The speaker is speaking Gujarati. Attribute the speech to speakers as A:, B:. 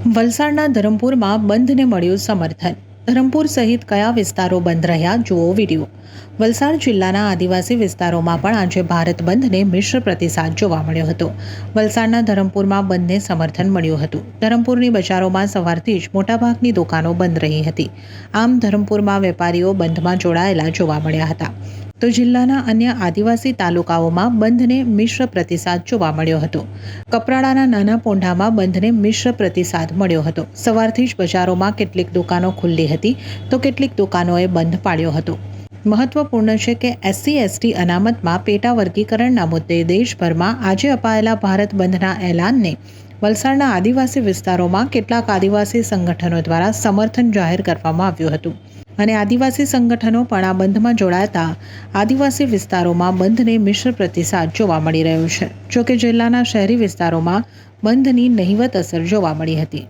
A: વલસાડના ધરમપુરમાં બંધને મળ્યું સમર્થન. ધરમપુર સહિત કયા વિસ્તારો બંધ રહ્યા જુઓ વીડિયો. વલસાડ જિલ્લાના આદિવાસી વિસ્તારોમાં પણ આજે ભારત બંધને મિશ્ર પ્રતિસાદ જોવા મળ્યો હતો. વલસાડના ધરમપુરમાં બંધને સમર્થન મળ્યું હતું. ધરમપુરની બજારોમાં સવારથી જ મોટાભાગની દુકાનો બંધ રહી હતી. આમ ધરમપુરમાં વેપારીઓ બંધમાં જોડાયેલા જોવા મળ્યા હતા. તો જિલ્લાના અન્ય આદિવાસી તાલુકાઓમાં બંધને મિશ્ર પ્રતિસાદ જોવા મળ્યો હતો. કપરાડાના નાના પોંઢામાં બંધને મિશ્ર પ્રતિસાદ મળ્યો હતો. સવારથી જ બજારોમાં કેટલીક દુકાનો ખુલ્લી હતી તો કેટલીક દુકાનોએ બંધ પાડ્યો હતો. મહત્વપૂર્ણ છે કે એસસી, એસટી અનામતમાં પેટા વર્ગીકરણના મુદ્દે દેશભરમાં આજે અપાયેલા ભારત બંધના એલાનને વલસાડના આદિવાસી વિસ્તારોમાં કેટલાક આદિવાસી સંગઠનો દ્વારા સમર્થન જાહેર કરવામાં આવ્યું હતું. અને આદિવાસી સંગઠનો પણ આ બંધમાં જોડાતા આદિવાસી વિસ્તારોમાં બંધને મિશ્ર પ્રતિસાદ જોવા મળી રહ્યો છે. જોકે જિલ્લાના શહેરી વિસ્તારોમાં બંધની નહિવત અસર જોવા મળી હતી.